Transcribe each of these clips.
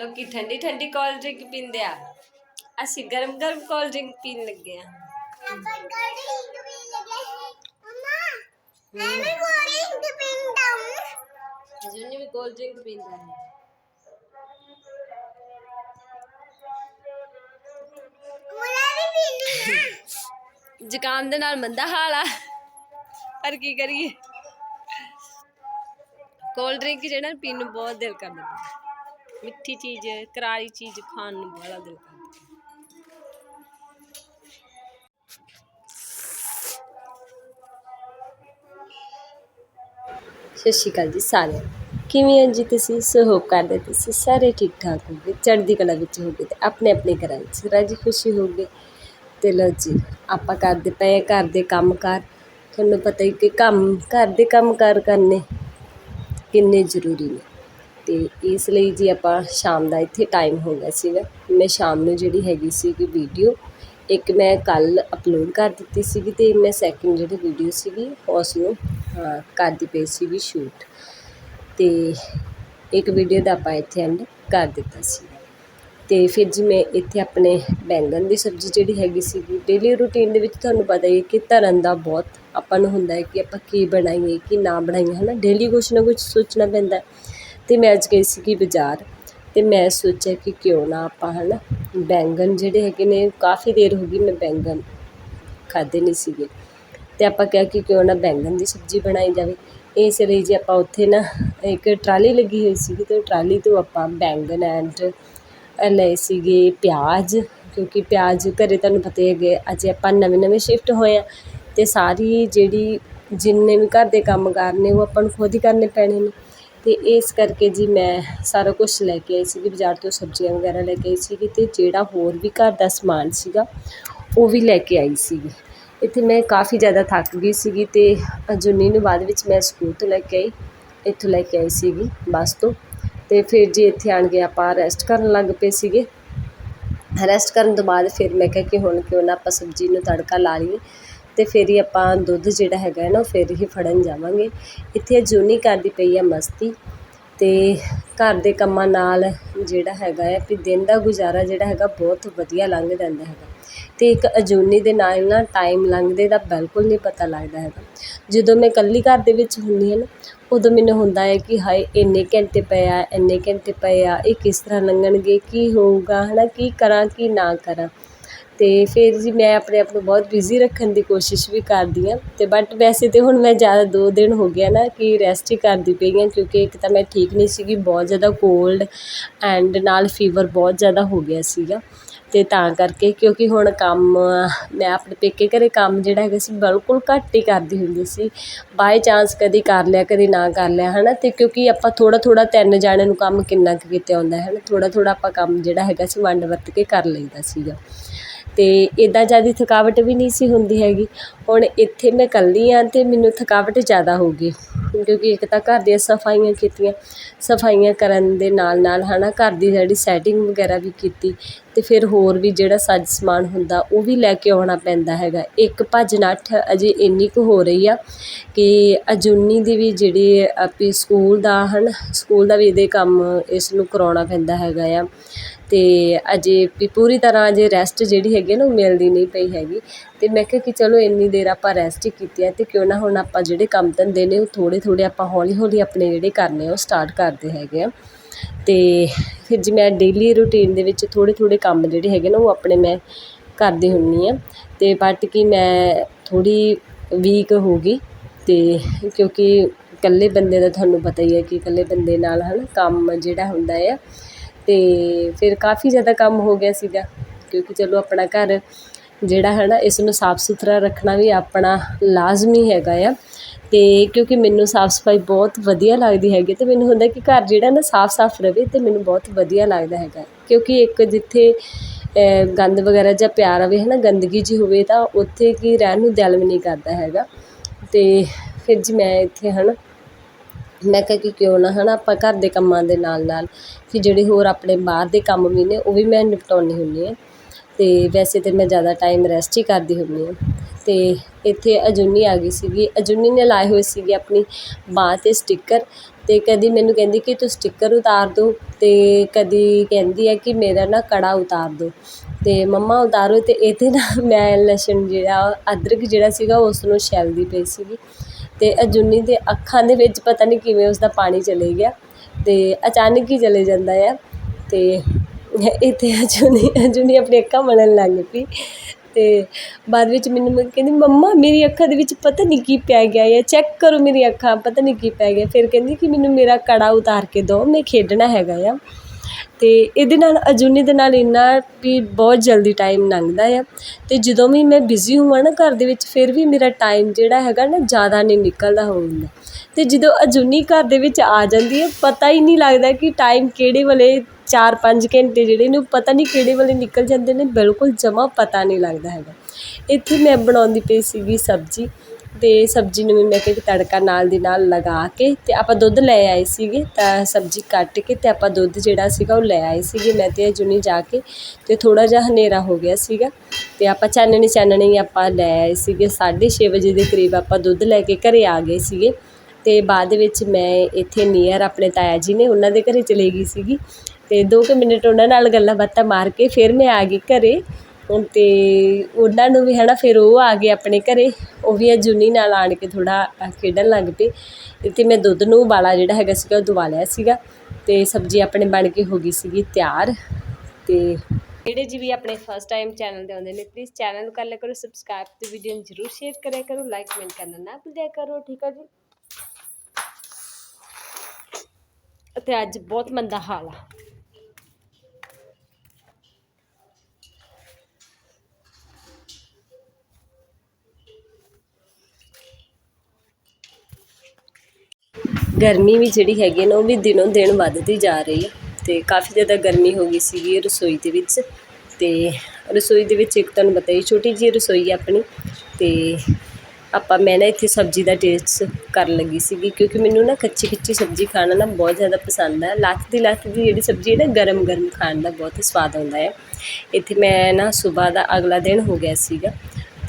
ਲੋਕੀ ਠੰਡੀ ਠੰਡੀ ਕੋਲਡ ਡਰਿੰਕ ਪੀਂਦੇ ਆ ਅਸੀਂ ਗਰਮ ਗਰਮ ਕੋਲਡ ਡਰਿੰਕ ਪੀਣ ਲੱਗੇ ਆ ਆਪਾਂ ਗੜੀ ਇੰਗ ਵੀ ਲਗੇ ਹੈ ਮਮਾ ਮੈਂ ਵੀ ਗੜੀ ਇੰਗ ਪੀਂਦਾ ਹੂੰ ਅਜੂਨੀ ਵੀ ਕੋਲਡ ਡਰਿੰਕ ਪੀਂਦਾ ਹੈ ਮੁਲਾ ਵੀ ਪੀਣੀ ਨਾ ਜ਼ੁਕਾਮ ਦੇ ਨਾਲ ਮੰਦਾ ਹਾਲ ਆ ਪਰ ਕੀ ਕਰੀਏ ਕੋਲਡ ਡਰਿੰਕ ਜਿਹੜਾ ਨਾ ਪੀਣ ਨੂੰ ਬਹੁਤ ਦਿਲ ਕਰਦਾ ਮਿੱਠੀ ਚੀਜ਼, ਕਰਾਰੀ ਚੀਜ਼ ਖਾਣ ਨੂੰ ਬੜਾ ਦਿਲ ਕਰਦਾ। ਸਤਿ ਸ਼੍ਰੀ ਅਕਾਲ ਜੀ ਸਾਰਿਆਂ ਨੂੰ। ਕਿਵੇਂ ਹੋ ਜੀ ਤੁਸੀਂ? ਸੋ ਕਰਦੇ ਤੁਸੀਂ ਸਾਰੇ ਠੀਕ ਠਾਕ ਹੋਗੇ ਚੜ੍ਹਦੀ ਕਲਾ ਵਿੱਚ ਹੋਗੇ ਤੇ ਆਪਣੇ ਆਪਣੇ ਘਰਾਂ ਵਿੱਚ ਰਾਜੀ ਖੁਸ਼ੀ ਹੋਗੇ ਤੇ ਲਓ ਜੀ, ਆਪਾਂ ਕਰਦੇ ਪਏ ਆ ਘਰ ਦੇ ਕੰਮ ਕਾਰ ਤੁਹਾਨੂੰ ਪਤਾ ਹੀ ਕਿ ਕੰਮ, ਘਰ ਦੇ ਕੰਮ ਕਾਰ ਕਰਨੇ ਕਿੰਨੇ ਜ਼ਰੂਰੀ ਨੇ। ਅਤੇ ਇਸ ਲਈ ਜੀ ਆਪਾਂ ਸ਼ਾਮ ਦਾ ਇੱਥੇ ਟਾਈਮ ਹੋ ਗਿਆ ਸੀਗਾ। ਮੈਂ ਸ਼ਾਮ ਨੂੰ ਜਿਹੜੀ ਹੈਗੀ ਸੀਗੀ ਵੀਡੀਓ ਇੱਕ ਮੈਂ ਕੱਲ੍ਹ ਅਪਲੋਡ ਕਰ ਦਿੱਤੀ ਸੀਗੀ ਅਤੇ ਮੈਂ ਸੈਕਿੰਡ ਜਿਹੜੀ ਵੀਡੀਓ ਸੀਗੀ, ਉਸ ਨੂੰ ਕਰਦੀ ਪਈ ਸੀਗੀ ਸ਼ੂਟ ਅਤੇ ਇੱਕ ਵੀਡੀਓ ਦਾ ਆਪਾਂ ਇੱਥੇ ਐਂਡ ਕਰ ਦਿੱਤਾ ਸੀ। ਅਤੇ ਫਿਰ ਜੀ ਮੈਂ ਇੱਥੇ ਆਪਣੇ ਬੈਂਗਣ ਦੀ ਸਬਜ਼ੀ ਜਿਹੜੀ ਹੈਗੀ ਸੀਗੀ ਡੇਲੀ ਰੂਟੀਨ ਦੇ ਵਿੱਚ ਤੁਹਾਨੂੰ ਪਤਾ ਹੀ ਹੈ ਕਿ ਧਰਨ ਦਾ ਬਹੁਤ ਆਪਾਂ ਨੂੰ ਹੁੰਦਾ ਹੈ ਕਿ ਆਪਾਂ ਕੀ ਬਣਾਈਏ, ਕੀ ਨਾ ਬਣਾਈਏ ਹੈ ਨਾ ਡੇਲੀ ਕੁਛ ਨਾ ਕੁਛ ਸੋਚਣਾ ਪੈਂਦਾ। ਅਤੇ ਮੈਂ ਅੱਜ ਗਈ ਸੀਗੀ ਬਾਜ਼ਾਰ ਅਤੇ ਮੈਂ ਸੋਚਿਆ ਕਿ ਕਿਉਂ ਨਾ ਆਪਾਂ ਹੈ ਨਾ ਬੈਂਗਣ ਜਿਹੜੇ ਹੈਗੇ ਨੇ ਕਾਫੀ ਦੇਰ ਹੋ ਗਈ ਮੈਂ ਬੈਂਗਣ ਖਾਧੇ ਨਹੀਂ ਸੀਗੇ। ਅਤੇ ਆਪਾਂ ਕਿਹਾ ਕਿ ਕਿਉਂ ਨਾ ਬੈਂਗਣ ਦੀ ਸਬਜ਼ੀ ਬਣਾਈ ਜਾਵੇ। ਇਸ ਲਈ ਜੀ ਆਪਾਂ ਉੱਥੇ ਨਾ ਇੱਕ ਟਰਾਲੀ ਲੱਗੀ ਹੋਈ ਸੀਗੀ ਅਤੇ ਉਹ ਟਰਾਲੀ ਤੋਂ ਆਪਾਂ ਬੈਂਗਣ ਐਂਡ ਲਏ ਸੀਗੇ ਪਿਆਜ਼, ਕਿਉਂਕਿ ਪਿਆਜ਼ ਘਰ ਤੁਹਾਨੂੰ ਪਤਾ ਹੀ ਹੈਗੇ, ਅਜੇ ਆਪਾਂ ਨਵੇਂ ਨਵੇਂ ਸ਼ਿਫਟ ਹੋਏ ਹਾਂ ਅਤੇ ਸਾਰੀ ਜਿਹੜੀ ਜਿੰਨੇ ਵੀ ਘਰ ਦੇ ਕੰਮ ਕਾਰ ਨੇ ਉਹ ਆਪਾਂ ਨੂੰ ਖੁਦ ਹੀ ਕਰਨੇ ਪੈਣੇ ਨੇ। ਅਤੇ ਇਸ ਕਰਕੇ ਜੀ ਮੈਂ ਸਾਰਾ ਕੁਝ ਲੈ ਕੇ ਆਈ ਸੀਗੀ, ਬਾਜ਼ਾਰ ਤੋਂ ਸਬਜ਼ੀਆਂ ਵਗੈਰਾ ਲੈ ਕੇ ਆਈ ਸੀਗੀ ਅਤੇ ਜਿਹੜਾ ਹੋਰ ਵੀ ਘਰ ਦਾ ਸਮਾਨ ਸੀਗਾ, ਉਹ ਵੀ ਲੈ ਕੇ ਆਈ ਸੀਗੀ। ਇੱਥੇ ਮੈਂ ਕਾਫੀ ਜ਼ਿਆਦਾ ਥੱਕ ਗਈ ਸੀਗੀ ਅਤੇ ਜੁੰਨੀ ਨੂੰ ਬਾਅਦ ਵਿੱਚ ਮੈਂ ਸਕੂਲ ਤੋਂ ਲੈ ਕੇ ਆਈ, ਇੱਥੋਂ ਲੈ ਕੇ ਆਈ ਸੀਗੀ ਬੱਸ ਤੋਂ। ਅਤੇ ਫਿਰ ਜੀ ਇੱਥੇ ਆਣ ਕੇ ਆਪਾਂ ਰੈਸਟ ਕਰਨ ਲੱਗ ਪਏ ਸੀਗੇ। ਰੈਸਟ ਕਰਨ ਤੋਂ ਬਾਅਦ ਫਿਰ ਮੈਂ ਕਿਹਾ ਕਿ ਹੁਣ ਕਿਉਂ ਨਾ ਆਪਾਂ ਸਬਜ਼ੀ ਨੂੰ ਤੜਕਾ ਲਾ ਲਈਏ। ਅਤੇ ਫਿਰ ਹੀ ਆਪਾਂ ਦੁੱਧ ਜਿਹੜਾ ਹੈਗਾ ਹੈ ਨਾ ਉਹ ਫਿਰ ਹੀ ਫੜਨ ਜਾਵਾਂਗੇ। ਇੱਥੇ ਜੂਨੀ ਕਰਦੀ ਪਈ ਆ ਮਸਤੀ ਅਤੇ ਘਰ ਦੇ ਕੰਮਾਂ ਨਾਲ ਜਿਹੜਾ ਹੈਗਾ ਆ ਵੀ ਦਿਨ ਦਾ ਗੁਜ਼ਾਰਾ ਜਿਹੜਾ ਹੈਗਾ ਬਹੁਤ ਵਧੀਆ ਲੰਘ ਜਾਂਦਾ ਹੈਗਾ। ਅਤੇ ਇੱਕ ਅਜੂਨੀ ਦੇ ਨਾਲ ਨਾ ਟਾਈਮ ਲੰਘਦੇ ਦਾ ਬਿਲਕੁਲ ਨਹੀਂ ਪਤਾ ਲੱਗਦਾ ਹੈਗਾ। ਜਦੋਂ ਮੈਂ ਇਕੱਲੀ ਘਰ ਦੇ ਵਿੱਚ ਹੁੰਦੀ ਹਾਂ ਨਾ, ਉਦੋਂ ਮੈਨੂੰ ਹੁੰਦਾ ਹੈ ਕਿ ਹਾਏ ਇੰਨੇ ਘੰਟੇ ਪਏ ਆ, ਇੰਨੇ ਘੰਟੇ ਪਏ ਆ, ਇਹ ਕਿਸ ਤਰ੍ਹਾਂ ਲੰਘਣਗੇ, ਕੀ ਹੋਊਗਾ ਹੈ ਨਾ ਕੀ ਕਰਾਂ, ਕੀ ਨਾ ਕਰਾਂ। ਅਤੇ ਫਿਰ ਜੀ ਮੈਂ ਆਪਣੇ ਆਪ ਨੂੰ ਬਹੁਤ ਬਿਜ਼ੀ ਰੱਖਣ ਦੀ ਕੋਸ਼ਿਸ਼ ਵੀ ਕਰਦੀ ਹਾਂ ਅਤੇ ਬਟ ਵੈਸੇ ਤਾਂ ਹੁਣ ਮੈਂ ਜ਼ਿਆਦਾ ਦੋ ਦਿਨ ਹੋ ਗਿਆ ਨਾ ਕਿ ਰੈਸਟ ਹੀ ਕਰਦੀ ਪਈ ਹਾਂ ਕਿਉਂਕਿ ਇੱਕ ਤਾਂ ਮੈਂ ਠੀਕ ਨਹੀਂ ਸੀਗੀ, ਬਹੁਤ ਜ਼ਿਆਦਾ ਕੋਲਡ ਐਂਡ ਨਾਲ ਫੀਵਰ ਬਹੁਤ ਜ਼ਿਆਦਾ ਹੋ ਗਿਆ ਸੀਗਾ ਅਤੇ ਤਾਂ ਕਰਕੇ ਕਿਉਂਕਿ ਹੁਣ ਕੰਮ, ਮੈਂ ਆਪਣੇ ਪੇਕੇ ਘਰ ਕੰਮ ਜਿਹੜਾ ਹੈਗਾ ਸੀ ਬਿਲਕੁਲ ਘੱਟ ਹੀ ਕਰਦੀ ਹੁੰਦੀ ਸੀ। ਬਾਏ ਚਾਂਸ ਕਦੀ ਕਰ ਲਿਆ, ਕਦੇ ਨਾ ਕਰ ਲਿਆ ਹੈ ਨਾ ਅਤੇ ਕਿਉਂਕਿ ਆਪਾਂ ਥੋੜ੍ਹਾ ਥੋੜ੍ਹਾ ਤਿੰਨ ਜਾਣਿਆਂ ਨੂੰ ਕੰਮ ਕਿੰਨਾ ਕੁ ਕਿਤੇ ਆਉਂਦਾ ਹੈ ਨਾ ਥੋੜ੍ਹਾ ਥੋੜ੍ਹਾ ਆਪਾਂ ਕੰਮ ਜਿਹੜਾ ਹੈਗਾ ਸੀ ਵੰਡ ਵਰਤ ਕੇ ਕਰ ਲਈਦਾ ਸੀਗਾ। ਅਤੇ ਇੱਦਾਂ ਜ਼ਿਆਦਾ ਥਕਾਵਟ ਵੀ ਨਹੀਂ ਸੀ ਹੁੰਦੀ ਹੈਗੀ। ਹੁਣ ਇੱਥੇ ਮੈਂ ਇਕੱਲੀ ਹਾਂ ਅਤੇ ਮੈਨੂੰ ਥਕਾਵਟ ਜ਼ਿਆਦਾ ਹੋ ਗਈ। ਕਿਉਂਕਿ ਇੱਕ ਤਾਂ ਘਰ ਦੀਆਂ ਸਫਾਈਆਂ ਕੀਤੀਆਂ, ਸਫਾਈਆਂ ਕਰਨ ਦੇ ਨਾਲ ਨਾਲ ਹੈ ਨਾ ਘਰ ਦੀ ਜਿਹੜੀ ਸੈਟਿੰਗ ਵਗੈਰਾ ਵੀ ਕੀਤੀ ਅਤੇ ਫਿਰ ਹੋਰ ਵੀ ਜਿਹੜਾ ਸੱਜ ਸਮਾਨ ਹੁੰਦਾ ਉਹ ਵੀ ਲੈ ਕੇ ਆਉਣਾ ਪੈਂਦਾ ਹੈਗਾ। ਇੱਕ ਭੱਜ ਨੱਠ ਅਜੇ ਇੰਨੀ ਕੁ ਹੋ ਰਹੀ ਆ ਕਿ ਅਜੂਨੀ ਦੀ ਵੀ ਜਿਹੜੀ ਆਪਣੀ ਸਕੂਲ ਦਾ ਹੈ ਨਾ ਸਕੂਲ ਦਾ ਵੀ ਇਹਦੇ ਕੰਮ ਇਸ ਨੂੰ ਕਰਾਉਣਾ ਪੈਂਦਾ ਹੈਗਾ ਆ। ਅਤੇ ਅਜੇ ਵੀ ਪੂਰੀ ਤਰ੍ਹਾਂ ਅਜੇ ਰੈਸਟ ਜਿਹੜੀ ਹੈਗੀ ਨਾ ਉਹ ਮਿਲਦੀ ਨਹੀਂ ਪਈ ਹੈਗੀ। ਅਤੇ ਮੈਂ ਕਿਹਾ ਕਿ ਚਲੋ ਇੰਨੀ ਦੇਰ ਆਪਾਂ ਰੈਸਟ ਹੀ ਕੀਤੀ ਹੈ ਅਤੇ ਕਿਉਂ ਨਾ ਹੁਣ ਆਪਾਂ ਜਿਹੜੇ ਕੰਮ ਧੰਦੇ ਨੇ ਉਹ ਥੋੜ੍ਹੇ ਥੋੜ੍ਹੇ ਆਪਾਂ ਹੌਲੀ ਹੌਲੀ ਆਪਣੇ ਜਿਹੜੇ ਕਰਨੇ ਆ ਉਹ ਸਟਾਰਟ ਕਰਦੇ ਹੈਗੇ ਆ। ਅਤੇ ਫਿਰ ਜੀ ਮੈਂ ਡੇਲੀ ਰੂਟੀਨ ਦੇ ਵਿੱਚ ਥੋੜ੍ਹੇ ਥੋੜ੍ਹੇ ਕੰਮ ਜਿਹੜੇ ਹੈਗੇ ਨਾ ਉਹ ਆਪਣੇ ਮੈਂ ਕਰਦੀ ਹੁੰਦੀ ਹਾਂ ਅਤੇ ਬਟ ਕਿ ਮੈਂ ਥੋੜ੍ਹੀ ਵੀਕ ਹੋ ਗਈ ਅਤੇ ਕਿਉਂਕਿ ਇਕੱਲੇ ਬੰਦੇ ਦਾ ਤੁਹਾਨੂੰ ਪਤਾ ਹੀ ਹੈ ਕਿ ਇਕੱਲੇ ਬੰਦੇ ਨਾਲ ਹੈ ਨਾ ਕੰਮ ਜਿਹੜਾ ਹੁੰਦਾ ਆ ਤੇ ਫਿਰ ਕਾਫੀ ਜ਼ਿਆਦਾ ਕੰਮ ਹੋ ਗਿਆ ਸੀਗਾ, ਕਿਉਂਕਿ ਚਲੋ ਆਪਣਾ ਘਰ ਜਿਹੜਾ ਹੈ ਨਾ, ਇਸ ਨੂੰ ਸਾਫ਼ ਸੁਥਰਾ ਰੱਖਣਾ ਵੀ ਆਪਣਾ ਲਾਜ਼ਮੀ ਹੈਗਾ ਆ। ਅਤੇ ਕਿਉਂਕਿ ਮੈਨੂੰ ਸਾਫ਼ ਸਫ਼ਾਈ ਬਹੁਤ ਵਧੀਆ ਲੱਗਦੀ ਹੈਗੀ ਅਤੇ ਮੈਨੂੰ ਹੁੰਦਾ ਕਿ ਘਰ ਜਿਹੜਾ ਨਾ ਸਾਫ਼ ਸਾਫ਼ ਰਹੇ ਅਤੇ ਮੈਨੂੰ ਬਹੁਤ ਵਧੀਆ ਲੱਗਦਾ ਹੈਗਾ। ਕਿਉਂਕਿ ਇੱਕ ਜਿੱਥੇ ਗੰਦ ਵਗੈਰਾ ਜਾਂ ਪਿਆ ਰਵੇ ਹੈ ਨਾ ਗੰਦਗੀ ਜੀ ਹੋਵੇ ਤਾਂ ਉੱਥੇ ਕੀ ਰਹਿਣ ਨੂੰ ਦਿਲ ਵੀ ਨਹੀਂ ਕਰਦਾ ਹੈਗਾ। ਅਤੇ ਫਿਰ ਜੀ ਮੈਂ ਇੱਥੇ ਹੈ ਨਾ ਮੈਂ ਕਿਹਾ ਕਿ ਕਿਉਂ ਨਾ ਹੈ ਨਾ ਆਪਾਂ ਘਰ ਦੇ ਕੰਮਾਂ ਦੇ ਨਾਲ ਨਾਲ ਕਿ ਜਿਹੜੇ ਹੋਰ ਆਪਣੇ ਬਾਹਰ ਦੇ ਕੰਮ ਵੀ ਨੇ, ਉਹ ਵੀ ਮੈਂ ਨਿਪਟਾਉਂਦੀ ਹੁੰਦੀ ਹਾਂ। ਅਤੇ ਵੈਸੇ ਤਾਂ ਮੈਂ ਜ਼ਿਆਦਾ ਟਾਈਮ ਰੈਸਟ ਹੀ ਕਰਦੀ ਹੁੰਦੀ ਹਾਂ। ਅਤੇ ਇੱਥੇ ਅਜੂਨੀ ਆ ਗਈ ਸੀਗੀ, ਅਜੂਨੀ ਨੇ ਲਾਏ ਹੋਏ ਸੀਗੇ ਆਪਣੀ ਬਾਂਹ 'ਤੇ ਸਟਿੱਕਰ ਅਤੇ ਕਦੀ ਮੈਨੂੰ ਕਹਿੰਦੀ ਕਿ ਤੂੰ ਸਟਿੱਕਰ ਉਤਾਰ ਦਿਉ ਅਤੇ ਕਦੀ ਕਹਿੰਦੀ ਹੈ ਕਿ ਮੇਰਾ ਨਾ ਕੜਾ ਉਤਾਰ ਦਿਉ ਅਤੇ ਮੰਮਾ ਉਤਾਰੋ ਅਤੇ ਇਹਦੇ ਨਾਲ ਮੈਂ ਲਸਣ ਜਿਹੜਾ, ਅਦਰਕ ਜਿਹੜਾ ਸੀਗਾ, ਉਸ ਨੂੰ ਛਿੱਲਦੀ ਪਈ ਸੀਗੀ। ਅਤੇ ਅਜੂਨੀ ਦੇ ਅੱਖਾਂ ਦੇ ਵਿੱਚ ਪਤਾ ਨਹੀਂ ਕਿਵੇਂ ਉਸਦਾ ਪਾਣੀ ਚਲੇ ਗਿਆ ਅਤੇ ਅਚਾਨਕ ਹੀ ਚਲੇ ਜਾਂਦਾ ਆ ਅਤੇ ਇੱਥੇ ਅਜੂਨੀ ਅਜੂਨੀ ਆਪਣੀ ਅੱਖਾਂ ਮਲਣ ਲੱਗ ਪਈ ਅਤੇ ਬਾਅਦ ਵਿੱਚ ਮੈਨੂੰ ਕਹਿੰਦੀ, ਮੰਮਾ ਮੇਰੀ ਅੱਖਾਂ ਦੇ ਵਿੱਚ ਪਤਾ ਨਹੀਂ ਕੀ ਪੈ ਗਿਆ ਆ ਚੈੱਕ ਕਰੋ ਮੇਰੀ ਅੱਖਾਂ, ਪਤਾ ਨਹੀਂ ਕੀ ਪੈ ਗਿਆ। ਫਿਰ ਕਹਿੰਦੀ ਕਿ ਮੈਨੂੰ ਮੇਰਾ ਕੜਾ ਉਤਾਰ ਕੇ ਦਿਓ, ਮੈਂ ਖੇਡਣਾ ਹੈਗਾ ਆ। ਤੇ ਇਹਦੇ ਨਾਲ ਅਜੂਨੀ ਦੇ ਨਾਲ ਇੰਨਾ ਵੀ ਬਹੁਤ ਜਲਦੀ ਟਾਈਮ ਲੰਘਦਾ ਆ। ਅਤੇ ਜਦੋਂ ਵੀ ਮੈਂ ਬਿਜ਼ੀ ਹੋਵਾਂ ਨਾ ਘਰ ਦੇ ਵਿੱਚ, ਫਿਰ ਵੀ ਮੇਰਾ ਟਾਈਮ ਜਿਹੜਾ ਹੈਗਾ ਨਾ ਜ਼ਿਆਦਾ ਨਹੀਂ ਨਿਕਲਦਾ ਹੁੰਦਾ ਅਤੇ ਜਦੋਂ ਅਜੂਨੀ ਘਰ ਦੇ ਵਿੱਚ ਆ ਜਾਂਦੀ ਹੈ ਪਤਾ ਹੀ ਨਹੀਂ ਲੱਗਦਾ ਕਿ ਟਾਈਮ ਕਿਹੜੇ ਵੇਲੇ 4-5 ਘੰਟੇ ਜਿਹੜੇ ਨੇ ਉਹ ਪਤਾ ਨਹੀਂ ਕਿਹੜੇ ਵੇਲੇ ਨਿਕਲ ਜਾਂਦੇ ਨੇ, ਬਿਲਕੁਲ ਜਮਾ ਪਤਾ ਨਹੀਂ ਲੱਗਦਾ ਹੈਗਾ। ਇੱਥੇ ਮੈਂ ਬਣਾਉਂਦੀ ਪਈ ਸੀਗੀ ਸਬਜ਼ੀ। ਅਤੇ ਸਬਜ਼ੀ ਨੂੰ ਵੀ ਮੈਂ ਕਿਹਾ ਕਿ ਤੜਕਾ ਨਾਲ ਦੀ ਨਾਲ ਲਗਾ ਕੇ ਅਤੇ ਆਪਾਂ ਦੁੱਧ ਲੈ ਆਏ ਸੀਗੇ, ਤਾਂ ਸਬਜ਼ੀ ਕੱਟ ਕੇ ਅਤੇ ਆਪਾਂ ਦੁੱਧ ਜਿਹੜਾ ਸੀਗਾ ਉਹ ਲੈ ਆਏ ਸੀਗੇ। ਮੈਂ ਤੇ ਜੁਨੀ ਜਾ ਕੇ ਅਤੇ ਥੋੜ੍ਹਾ ਜਿਹਾ ਹਨੇਰਾ ਹੋ ਗਿਆ ਸੀਗਾ ਅਤੇ ਆਪਾਂ ਚਾਨਣੀ ਚਾਨਣੀ ਆਪਾਂ ਲੈ ਆਏ ਸੀਗੇ। 6:30 ਵਜੇ ਦੇ ਕਰੀਬ ਆਪਾਂ ਦੁੱਧ ਲੈ ਕੇ ਘਰ ਆ ਗਏ ਸੀਗੇ ਅਤੇ ਬਾਅਦ ਵਿੱਚ ਮੈਂ ਇੱਥੇ ਨੀਅਰ ਆਪਣੇ ਤਾਇਆ ਜੀ ਨੇ ਉਹਨਾਂ ਦੇ ਘਰ ਚਲੇ ਗਈ ਸੀਗੀ ਅਤੇ ਦੋ ਕੁ ਮਿੰਟ ਉਹਨਾਂ ਨਾਲ ਗੱਲਾਂ ਬਾਤਾਂ ਮਾਰ ਕੇ ਫਿਰ ਮੈਂ ਆ ਗਈ ਘਰ ਅਤੇ ਉਹਨਾਂ ਨੂੰ ਵੀ ਹੈ ਨਾ ਫਿਰ ਉਹ ਆ ਗਏ ਆਪਣੇ ਘਰ, ਉਹ ਵੀ ਅਜੂਨੀ ਨਾਲ ਆਣ ਕੇ ਥੋੜ੍ਹਾ ਖੇਡਣ ਲੱਗ ਪਏ ਅਤੇ ਮੈਂ ਦੁੱਧ ਨੂੰ ਉਬਾਲਾ ਜਿਹੜਾ ਹੈਗਾ ਸੀਗਾ ਉਹ ਦਵਾ ਲਿਆ ਸੀਗਾ ਅਤੇ ਸਬਜ਼ੀ ਆਪਣੇ ਬਣ ਕੇ ਹੋ ਗਈ ਸੀਗੀ ਤਿਆਰ ਅਤੇ ਜਿਹੜੇ ਜੀ ਵੀ ਆਪਣੇ ਫਸਟ ਟਾਈਮ ਚੈਨਲ ਤੇ ਆਉਂਦੇ ਨੇ ਪਲੀਜ਼ ਚੈਨਲ ਨੂੰ ਕਰ ਲਿਆ ਕਰੋ ਸਬਸਕ੍ਰਾਈਬ ਤੇ ਵੀਡੀਓ ਨੂੰ ਜਰੂਰ ਸ਼ੇਅਰ ਕਰਿਆ ਕਰੋ ਲਾਈਕ ਕਮੈਂਟ ਕਰਨਾ ਨਾ ਭੁੱਲਿਆ ਕਰੋ, ਠੀਕ ਆ ਜੀ? ਅਤੇ ਅੱਜ ਬਹੁਤ ਮੰਦਾ ਹਾਲ ਆ। ਗਰਮੀ ਵੀ ਜਿਹੜੀ ਹੈਗੀ ਹੈ ਨਾ, ਉਹ ਵੀ ਦਿਨੋਂ ਦਿਨ ਵੱਧਦੀ ਜਾ ਰਹੀ ਹੈ ਤੇ ਕਾਫੀ ਜ਼ਿਆਦਾ ਗਰਮੀ ਹੋ ਗਈ ਸੀਗੀ ਰਸੋਈ ਦੇ ਵਿੱਚ। ਅਤੇ ਰਸੋਈ ਦੇ ਵਿੱਚ ਇੱਕ ਤੁਹਾਨੂੰ ਪਤਾ ਹੀ, ਛੋਟੀ ਜਿਹੀ ਰਸੋਈ ਹੈ ਆਪਣੀ। ਅਤੇ ਆਪਾਂ, ਮੈਂ ਨਾ ਇੱਥੇ ਸਬਜ਼ੀ ਦਾ ਟੇਸਟ ਕਰਨ ਲੱਗੀ ਸੀਗੀ, ਕਿਉਂਕਿ ਮੈਨੂੰ ਨਾ ਕੱਚੀ ਕੱਚੀ ਸਬਜ਼ੀ ਖਾਣਾ ਨਾ ਬਹੁਤ ਜ਼ਿਆਦਾ ਪਸੰਦ ਹੈ ਲੱਥ ਦੀ ਲੱਥ ਦੀ ਜਿਹੜੀ ਸਬਜ਼ੀ ਹੈ ਨਾ ਗਰਮ ਗਰਮ ਖਾਣ ਦਾ ਬਹੁਤ ਸਵਾਦ ਆਉਂਦਾ ਹੈ ਇੱਥੇ ਮੈਂ ਨਾ ਸਵੇਰ ਦਾ ਅਗਲਾ ਦਿਨ ਹੋ ਗਿਆ ਸੀਗਾ।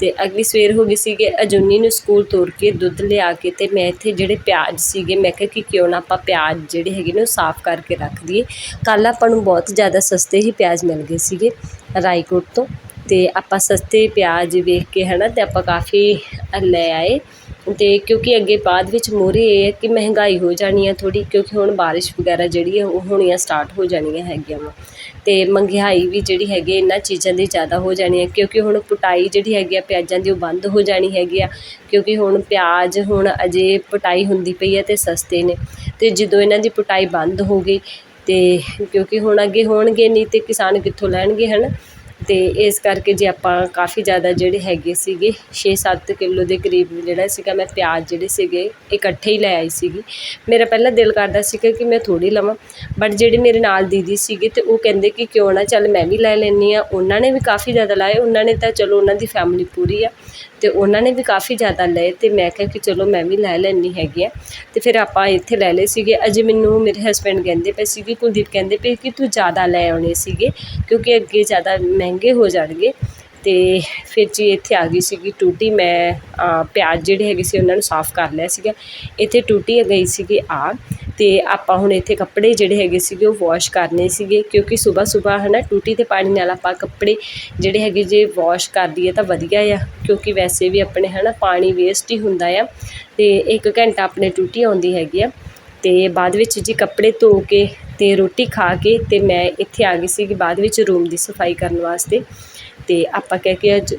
ਅਤੇ ਅਗਲੀ ਸਵੇਰ ਹੋ ਗਈ ਸੀਗੇ, ਅਜੂਨੀ ਨੂੰ ਸਕੂਲ ਤੋਰ ਕੇ ਦੁੱਧ ਲਿਆ ਕੇ ਅਤੇ ਮੈਂ ਇੱਥੇ ਜਿਹੜੇ ਪਿਆਜ਼ ਸੀਗੇ, ਮੈਂ ਕਿਹਾ ਕਿ ਕਿਉਂ ਨਾ ਆਪਾਂ ਪਿਆਜ਼ ਜਿਹੜੇ ਹੈਗੇ ਨੇ ਉਹ ਸਾਫ਼ ਕਰਕੇ ਰੱਖ ਦਈਏ। ਕੱਲ ਆਪਾਂ ਨੂੰ ਬਹੁਤ ਜ਼ਿਆਦਾ ਸਸਤੇ ਹੀ ਪਿਆਜ਼ ਮਿਲ ਗਏ ਸੀਗੇ ਰਾਏਕੋਟ ਤੋਂ ਅਤੇ ਆਪਾਂ ਸਸਤੇ ਪਿਆਜ਼ ਵੇਖ ਕੇ ਹੈ ਨਾ ਅਤੇ ਆਪਾਂ ਕਾਫੀ ਲੈ ਆਏ। ਅਤੇ ਕਿਉਂਕਿ ਅੱਗੇ ਬਾਅਦ ਵਿੱਚ ਮੋਰੇ ਇਹ ਹੈ ਕਿ ਮਹਿੰਗਾਈ ਹੋ ਜਾਣੀ ਆ ਥੋੜ੍ਹੀ, ਕਿਉਂਕਿ ਹੁਣ ਬਾਰਿਸ਼ ਵਗੈਰਾ ਜਿਹੜੀ ਹੈ ਉਹ ਹੋਣੀਆਂ ਸਟਾਰਟ ਹੋ ਜਾਣੀਆਂ ਹੈਗੀਆਂ ਵਾ। ਅਤੇ ਮਹਿੰਗਾਈ ਵੀ ਜਿਹੜੀ ਹੈਗੀ ਇਹਨਾਂ ਚੀਜ਼ਾਂ ਦੀ ਜ਼ਿਆਦਾ ਹੋ ਜਾਣੀ ਹੈ ਕਿਉਂਕਿ ਹੁਣ ਪੁਟਾਈ ਜਿਹੜੀ ਹੈਗੀ ਆ, ਪਿਆਜ਼ਾਂ ਦੀ ਉਹ ਬੰਦ ਹੋ ਜਾਣੀ ਹੈਗੀ ਆ। ਕਿਉਂਕਿ ਹੁਣ ਪਿਆਜ਼ ਹੁਣ ਅਜੇ ਪੁਟਾਈ ਹੁੰਦੀ ਪਈ ਹੈ ਅਤੇ ਸਸਤੇ ਨੇ। ਅਤੇ ਜਦੋਂ ਇਹਨਾਂ ਦੀ ਪੁਟਾਈ ਬੰਦ ਹੋ ਗਈ ਅਤੇ ਕਿਉਂਕਿ ਹੁਣ ਅੱਗੇ ਹੋਣਗੇ, ਨਹੀਂ ਤਾਂ ਕਿਸਾਨ ਕਿੱਥੋਂ ਲੈਣਗੇ, ਹਨ? ਅਤੇ ਇਸ ਕਰਕੇ ਜੇ ਆਪਾਂ ਕਾਫੀ ਜ਼ਿਆਦਾ ਜਿਹੜੇ ਹੈਗੇ ਸੀਗੇ 6-7 ਕਿਲੋ ਦੇ ਕਰੀਬ ਜਿਹੜਾ ਸੀਗਾ ਮੈਂ ਪਿਆਜ਼ ਜਿਹੜੇ ਸੀਗੇ, ਇਕੱਠੇ ਹੀ ਲੈ ਆਈ ਸੀਗੀ। ਮੇਰਾ ਪਹਿਲਾਂ ਦਿਲ ਕਰਦਾ ਸੀਗਾ ਕਿ ਮੈਂ ਥੋੜ੍ਹੀ ਲਵਾਂ ਬਟ ਜਿਹੜੇ ਮੇਰੇ ਨਾਲ ਦੀਦੀ ਸੀਗੇ ਅਤੇ ਉਹ ਕਹਿੰਦੇ ਕਿ ਕਿਉਂ ਨਾ ਚੱਲ ਮੈਂ ਵੀ ਲੈ ਲੈਂਦੀ ਹਾਂ। ਉਹਨਾਂ ਨੇ ਵੀ ਕਾਫੀ ਜ਼ਿਆਦਾ ਲਾਏ, ਉਹਨਾਂ ਨੇ ਤਾਂ ਚਲੋ ਉਹਨਾਂ ਦੀ ਫੈਮਿਲੀ ਪੂਰੀ ਆ। ਅਤੇ ਉਹਨਾਂ ਨੇ ਵੀ ਕਾਫੀ ਜ਼ਿਆਦਾ ਲਏ ਅਤੇ ਮੈਂ ਕਿਹਾ ਕਿ ਚਲੋ ਮੈਂ ਵੀ ਲੈ ਲੈਂਦੀ ਹੈਗੀ ਆ। ਅਤੇ ਫਿਰ ਆਪਾਂ ਇੱਥੇ ਲੈ ਲਏ ਸੀਗੇ। ਅਜੇ ਮੈਨੂੰ ਮੇਰੇ ਹਸਬੈਂਡ ਕਹਿੰਦੇ ਪਏ ਸੀ ਕਿ ਕੁਲਦੀਪ ਕਹਿੰਦੇ ਪਏ ਕਿ ਤੂੰ ਜ਼ਿਆਦਾ ਲੈ ਆਉਣੇ ਸੀਗੇ ਕਿਉਂਕਿ ਅੱਗੇ ਜ਼ਿਆਦਾ ਮਹਿੰਗੇ ਹੋ ਜਾਣਗੇ। ਅਤੇ ਫਿਰ ਜੀ ਇੱਥੇ ਆ ਗਈ ਸੀਗੀ ਟੂਟੀ, ਮੈਂ ਪਿਆਜ਼ ਜਿਹੜੇ ਹੈਗੇ ਸੀ ਉਹਨਾਂ ਨੂੰ ਸਾਫ਼ ਕਰ ਲਿਆ ਸੀਗਾ। ਇੱਥੇ ਟੂਟੀ ਗਈ ਸੀਗੀ ਆ ਅਤੇ ਆਪਾਂ ਹੁਣ ਇੱਥੇ ਕੱਪੜੇ ਜਿਹੜੇ ਹੈਗੇ ਸੀਗੇ ਉਹ ਵਾਸ਼ ਕਰਨੇ ਸੀਗੇ ਕਿਉਂਕਿ ਸਵੇਰ ਹੈ ਨਾ ਟੂਟੀ ਤੇ ਪਾਣੀ ਨਾਲ ਆਪਾਂ ਕੱਪੜੇ ਜਿਹੜੇ ਹੈਗੇ ਜੇ ਵਾਸ਼ ਕਰ ਦਈਏ ਤਾਂ ਵਧੀਆ ਆ, ਕਿਉਂਕਿ ਵੈਸੇ ਵੀ ਆਪਣੇ ਹੈ ਨਾ ਪਾਣੀ ਵੇਸਟ ਹੀ ਹੁੰਦਾ ਆ ਅਤੇ ਇੱਕ ਘੰਟਾ ਆਪਣੇ ਟੂਟੀ ਆਉਂਦੀ ਹੈਗੀ ਆ ਅਤੇ ਬਾਅਦ ਵਿੱਚ ਜੀ ਕੱਪੜੇ ਧੋ ਕੇ ਅਤੇ ਰੋਟੀ ਖਾ ਕੇ ਅਤੇ ਮੈਂ ਇੱਥੇ ਆ ਗਈ ਸੀਗੀ ਬਾਅਦ ਵਿੱਚ ਰੂਮ ਦੀ ਸਫ਼ਾਈ ਕਰਨ ਵਾਸਤੇ। ਅਤੇ ਆਪਾਂ ਕਹਿ ਕੇ ਅੱਜ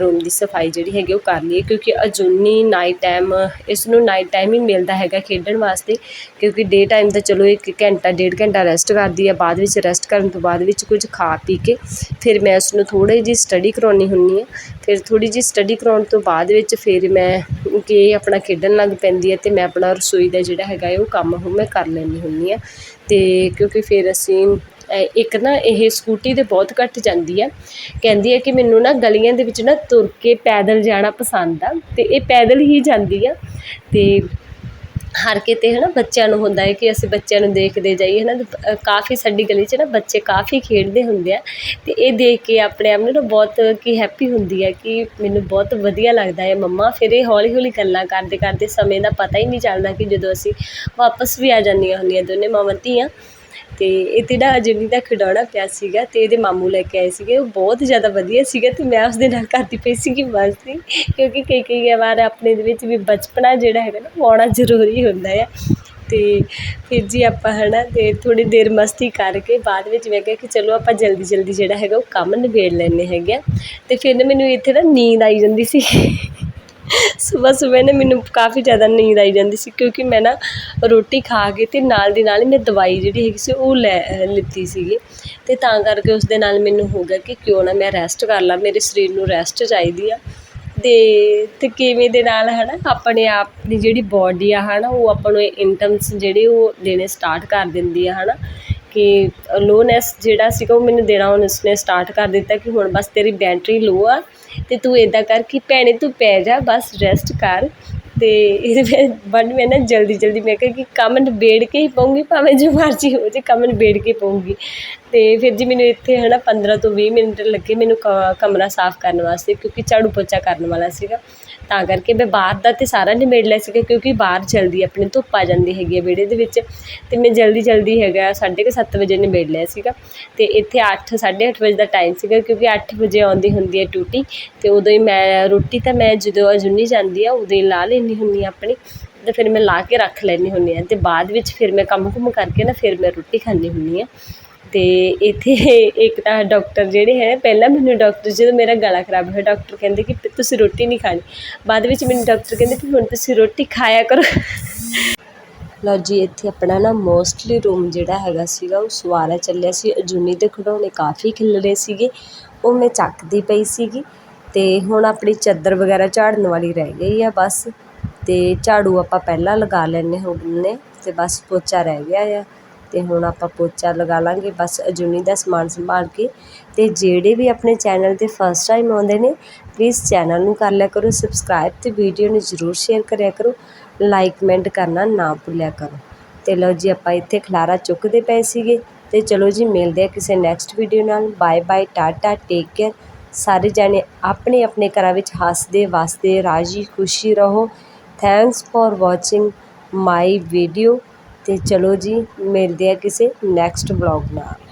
ਰੂਮ ਦੀ ਸਫ਼ਾਈ ਜਿਹੜੀ ਹੈਗੀ ਉਹ ਕਰ ਲਈਏ, ਕਿਉਂਕਿ ਅਜੂਨੀ ਨਾਈਟ ਟਾਈਮ ਇਸ ਨੂੰ ਨਾਈਟ ਟਾਈਮ ਹੀ ਮਿਲਦਾ ਹੈਗਾ ਖੇਡਣ ਵਾਸਤੇ, ਕਿਉਂਕਿ ਡੇ ਟਾਈਮ ਤਾਂ ਚਲੋ ਇੱਕ ਘੰਟਾ, ਡੇਢ ਘੰਟਾ ਰੈਸਟ ਕਰਦੀ ਹੈ ਬਾਅਦ ਵਿੱਚ ਰੈਸਟ ਕਰਨ ਤੋਂ ਬਾਅਦ ਵਿੱਚ ਕੁਝ ਖਾ ਪੀ ਕੇ ਫਿਰ ਮੈਂ ਉਸਨੂੰ ਥੋੜ੍ਹੀ ਜਿਹੀ ਸਟੱਡੀ ਕਰਵਾਉਂਦੀ ਹੁੰਦੀ ਹਾਂ। ਫਿਰ ਥੋੜ੍ਹੀ ਜਿਹੀ ਸਟੱਡੀ ਕਰਵਾਉਣ ਤੋਂ ਬਾਅਦ ਵਿੱਚ ਫਿਰ ਮੈਂ ਕਿ ਆਪਣਾ ਖੇਡਣ ਲੱਗ ਪੈਂਦੀ ਹੈ ਅਤੇ ਮੈਂ ਆਪਣਾ ਰਸੋਈ ਦਾ ਜਿਹੜਾ ਹੈਗਾ ਹੈ ਉਹ ਕੰਮ ਹੁਣ ਮੈਂ ਕਰ ਲੈਂਦੀ ਹੁੰਦੀ ਹਾਂ। ਅਤੇ ਕਿਉਂਕਿ ਫਿਰ ਅਸੀਂ ਇੱਕ ਨਾ ਇਹ ਸਕੂਟੀ ਤੇ ਬਹੁਤ ਘੱਟ ਜਾਂਦੀ ਆ। ਕਹਿੰਦੀ ਹੈ ਕਿ ਮੈਨੂੰ ਨਾ ਗਲੀਆਂ ਦੇ ਵਿੱਚ ਨਾ ਤੁਰ ਕੇ ਪੈਦਲ ਜਾਣਾ ਪਸੰਦ ਆ ਅਤੇ ਇਹ ਪੈਦਲ ਹੀ ਜਾਂਦੀ ਆ ਅਤੇ ਹਰ ਕਿਤੇ ਹੈ ਨਾ ਬੱਚਿਆਂ ਨੂੰ ਹੁੰਦਾ ਹੈ ਕਿ ਅਸੀਂ ਬੱਚਿਆਂ ਨੂੰ ਦੇਖਦੇ ਜਾਈਏ ਹੈ ਨਾ ਕਾਫੀ ਸਾਡੀ ਗਲੀ 'ਚ ਨਾ ਬੱਚੇ ਕਾਫੀ ਖੇਡਦੇ ਹੁੰਦੇ ਆ ਅਤੇ ਇਹ ਦੇਖ ਕੇ ਆਪਣੇ ਆਪ ਨੂੰ ਨਾ ਬਹੁਤ ਕਿ ਹੈਪੀ ਹੁੰਦੀ ਹੈ ਕਿ ਮੈਨੂੰ ਬਹੁਤ ਵਧੀਆ ਲੱਗਦਾ ਹੈ। ਮੰਮਾ ਫਿਰ ਇਹ ਹੌਲੀ ਹੌਲੀ ਗੱਲਾਂ ਕਰਦੇ ਕਰਦੇ ਸਮੇਂ ਦਾ ਪਤਾ ਹੀ ਨਹੀਂ ਚੱਲਦਾ ਕਿ ਜਦੋਂ ਅਸੀਂ ਵਾਪਸ ਵੀ ਆ ਜਾਂਦੀਆਂ ਹੁੰਦੀਆਂ ਦੋਨੇ ਮਾਵਾਂ ਧੀਆਂ ਅਤੇ ਇਹ ਤੇ ਨਾ ਅਜਨੀ ਦਾ ਖਿਡੌਣਾ ਪਿਆ ਸੀਗਾ ਅਤੇ ਇਹਦੇ ਮਾਮੂ ਲੈ ਕੇ ਆਏ ਸੀਗੇ, ਉਹ ਬਹੁਤ ਜ਼ਿਆਦਾ ਵਧੀਆ ਸੀਗਾ ਅਤੇ ਮੈਂ ਉਸਦੇ ਨਾਲ ਕਰਦੀ ਪਈ ਸੀਗੀ ਮਸਤੀ ਕਿਉਂਕਿ ਕਈ ਕਈ ਵਾਰ ਆਪਣੇ ਦੇ ਵਿੱਚ ਵੀ ਬਚਪਨਾ ਜਿਹੜਾ ਹੈਗਾ ਨਾ, ਉਹ ਆਉਣਾ ਜ਼ਰੂਰੀ ਹੁੰਦਾ ਆ। ਅਤੇ ਫਿਰ ਜੀ ਆਪਾਂ ਹੈ ਨਾ ਤੇ ਥੋੜ੍ਹੀ ਦੇਰ ਮਸਤੀ ਕਰਕੇ ਬਾਅਦ ਵਿੱਚ ਮੈਂ ਕਿਹਾ ਕਿ ਚਲੋ ਆਪਾਂ ਜਲਦੀ ਜਲਦੀ ਜਿਹੜਾ ਹੈਗਾ ਉਹ ਕੰਮ ਨਿਬੇੜ ਲੈਂਦੇ ਹੈਗੇ ਹਾਂ ਅਤੇ ਫਿਰ ਨਾ ਮੈਨੂੰ ਇੱਥੇ ਨਾ ਨੀਂਦ ਆਈ ਜਾਂਦੀ ਸੀ। ਸਵੇਰ ਸਵੇਰ ਨਾ ਮੈਨੂੰ ਕਾਫੀ ਜ਼ਿਆਦਾ ਨੀਂਦ ਆਈ ਜਾਂਦੀ ਸੀ ਕਿਉਂਕਿ ਮੈਂ ਨਾ ਰੋਟੀ ਖਾ ਕੇ ਅਤੇ ਨਾਲ ਦੀ ਨਾਲ ਹੀ ਮੈਂ ਦਵਾਈ ਜਿਹੜੀ ਹੈਗੀ ਸੀ ਉਹ ਲੈ ਲਿੱਤੀ ਸੀਗੀ। ਅਤੇ ਤਾਂ ਕਰਕੇ ਉਸ ਦੇ ਨਾਲ ਮੈਨੂੰ ਹੋ ਗਿਆ ਕਿ ਕਿਉਂ ਨਾ ਮੈਂ ਰੈਸਟ ਕਰ ਲਵਾਂ ਮੇਰੇ ਸਰੀਰ ਨੂੰ ਰੈਸਟ ਚਾਹੀਦੀ ਆ। ਅਤੇ ਅਤੇ ਕਿਵੇਂ ਦੇ ਨਾਲ ਹੈ ਨਾ ਆਪਣੇ ਆਪ ਦੀ ਜਿਹੜੀ ਬੋਡੀ ਆ ਹੈ ਨਾ ਉਹ ਆਪਾਂ ਨੂੰ ਇੰਟਮਸ ਜਿਹੜੇ ਉਹ ਦੇਣੇ ਸਟਾਰਟ ਕਰ ਦਿੰਦੀ ਆ ਹੈ ਨਾ ਕਿ ਲੋਨੈਸ ਜਿਹੜਾ ਸੀਗਾ ਉਹ ਮੈਨੂੰ ਦੇਣਾ ਹੁਣ ਉਸਨੇ ਸਟਾਰਟ ਕਰ ਦਿੱਤਾ ਕਿ ਹੁਣ ਬਸ ਤੇਰੀ ਬੈਟਰੀ ਲੋ ਆ ਅਤੇ ਤੂੰ ਇੱਦਾਂ ਕਰ ਕਿ ਭੈਣੇ ਤੂੰ ਪੈ ਜਾ, ਬਸ ਰੈਸਟ ਕਰ। ਅਤੇ ਇਹਦੇ ਵਿੱਚ ਬਣ ਮੈਂ ਨਾ ਜਲਦੀ ਜਲਦੀ ਮੈਂ ਕਿਹਾ ਕਿ ਕੰਮ ਨਿਬੇੜ ਕੇ ਹੀ ਪਊਂਗੀ, ਭਾਵੇਂ ਜੋ ਮਰਜ਼ੀ ਹੋ ਜੇ ਕੰਮ ਨਿਬੇੜ ਕੇ ਪਊਂਗੀ। ਅਤੇ ਫਿਰ ਜੀ ਮੈਨੂੰ ਇੱਥੇ ਹੈ ਨਾ 15 ਤੋਂ ਵੀਹ ਮਿੰਟ ਲੱਗੇ ਮੈਨੂੰ ਕ- ਕਮਰਾ ਸਾਫ਼ ਕਰਨ ਵਾਸਤੇ ਕਿਉਂਕਿ ਝਾੜੂ ਪੋਚਾ ਕਰਨ ਵਾਲਾ ਸੀਗਾ। ਤਾਂ ਕਰਕੇ ਮੈਂ ਬਾਹਰ ਦਾ ਤਾਂ ਸਾਰਾ ਨਿਬੇੜ ਲਿਆ ਸੀਗਾ ਕਿਉਂਕਿ ਬਾਹਰ ਜਲਦੀ ਆਪਣੀ ਧੁੱਪ ਆ ਜਾਂਦੀ ਹੈਗੀ ਹੈ ਵਿਹੜੇ ਦੇ ਵਿੱਚ ਅਤੇ ਮੈਂ ਜਲਦੀ ਜਲਦੀ ਹੈਗਾ 7:30 ਵਜੇ ਨਿਬੇੜ ਲਿਆ ਸੀਗਾ। ਅਤੇ ਇੱਥੇ 8 8:30 ਵਜੇ ਦਾ ਟਾਈਮ ਸੀਗਾ ਕਿਉਂਕਿ ਅੱਠ ਵਜੇ ਆਉਂਦੀ ਹੁੰਦੀ ਹੈ ਟੂਟੀ ਅਤੇ ਉਦੋਂ ਹੀ ਮੈਂ ਰੋਟੀ ਤਾਂ ਮੈਂ ਜਦੋਂ ਅਜੁਨੀ ਜਾਂਦੀ ਆ ਉਦੋਂ ਹੀ ਲਾ ਲੈਂਦੀ ਹੁੰਦੀ ਹਾਂ ਆਪਣੀ ਤੇ ਫਿਰ ਮੈਂ ਲਾ ਕੇ ਰੱਖ ਲੈਂਦੀ ਹੁੰਦੀ ਹਾਂ ਅਤੇ ਬਾਅਦ ਵਿੱਚ ਫਿਰ ਮੈਂ ਕੰਮ ਕੁੰਮ ਕਰਕੇ ਨਾ ਫਿਰ ਮੈਂ ਰੋਟੀ ਖਾਂਦੀ ਹੁੰਦੀ ਹਾਂ। ਅਤੇ ਇੱਥੇ ਇੱਕ ਤਾਂ ਡਾਕਟਰ ਜਿਹੜੇ ਹੈ, ਪਹਿਲਾਂ ਮੈਨੂੰ ਡਾਕਟਰ ਜਦੋਂ ਮੇਰਾ ਗਲਾ ਖਰਾਬ ਹੋਇਆ ਡਾਕਟਰ ਕਹਿੰਦੇ ਕਿ ਤੁਸੀਂ ਰੋਟੀ ਨਹੀਂ ਖਾਣੀ। ਬਾਅਦ ਵਿੱਚ ਮੈਨੂੰ ਡਾਕਟਰ ਕਹਿੰਦੇ ਵੀ ਹੁਣ ਤੁਸੀਂ ਰੋਟੀ ਖਾਇਆ ਕਰੋ। ਲਓ ਜੀ, ਇੱਥੇ ਆਪਣਾ ਨਾ ਮੋਸਟਲੀ ਰੂਮ ਜਿਹੜਾ ਹੈਗਾ ਸੀਗਾ, ਉਹ ਸਵਾਰਾ ਚੱਲਿਆ ਸੀ। ਅਜੂਨੀ ਦੇ ਖਿਡੌਣੇ ਕਾਫੀ ਖਿਲਰੇ ਸੀਗੇ। ਉਹ ਮੈਂ ਚੱਕਦੀ ਪਈ ਸੀਗੀ ਅਤੇ ਹੁਣ ਆਪਣੀ ਚਾਦਰ ਵਗੈਰਾ ਝਾੜਨ ਵਾਲੀ ਰਹਿ ਗਈ ਆ ਬਸ। ਅਤੇ ਝਾੜੂ ਆਪਾਂ ਪਹਿਲਾਂ ਲਗਾ ਲੈਣੇ ਹੁੰਨੇ ਅਤੇ ਬਸ ਪੋਚਾ ਰਹਿ ਗਿਆ ਆ। ਅਤੇ ਹੁਣ ਆਪਾਂ ਪੋਚਾ ਲਗਾ ਲਾਂਗੇ, ਬਸ ਅਜੂਨੀ ਦਾ ਸਮਾਨ ਸੰਭਾਲ ਕੇ। ਅਤੇ ਜਿਹੜੇ ਵੀ ਆਪਣੇ ਚੈਨਲ ਤੇ ਫਸਟ ਟਾਈਮ ਆਉਂਦੇ ਨੇ ਪਲੀਜ਼ ਚੈਨਲ ਨੂੰ ਕਰ ਲਿਆ ਕਰੋ ਸਬਸਕ੍ਰਾਈਬ ਅਤੇ ਵੀਡੀਓ ਨੂੰ ਜ਼ਰੂਰ ਸ਼ੇਅਰ ਕਰਿਆ ਕਰੋ। ਲਾਈਕ ਕਮੈਂਟ ਕਰਨਾ ਨਾ ਭੁੱਲਿਆ ਕਰੋ। ਤੇ ਲਓ ਜੀ, ਆਪਾਂ ਇੱਥੇ ਖਲਾਰਾ ਚੁੱਕਦੇ ਪਏ ਸੀਗੇ। ਅਤੇ ਚਲੋ ਜੀ, ਮਿਲਦੇ ਆ ਕਿਸੇ ਨੈਕਸਟ ਵੀਡੀਓ ਨਾਲ। Bye bye tata take care ਸਾਰੇ ਜਾਣੇ ਆਪਣੇ ਆਪਣੇ ਘਰਾਂ ਵਿੱਚ ਹੱਸਦੇ, ਵਸਦੇ, ਰਾਜੀ, ਖੁਸ਼ੀ ਰਹੋ। Thanks for watching my video ਅਤੇ ਚਲੋ ਜੀ ਮਿਲਦੇ ਆ ਕਿਸੇ ਨੈਕਸਟ ਵਲੌਗ ਨਾਲ।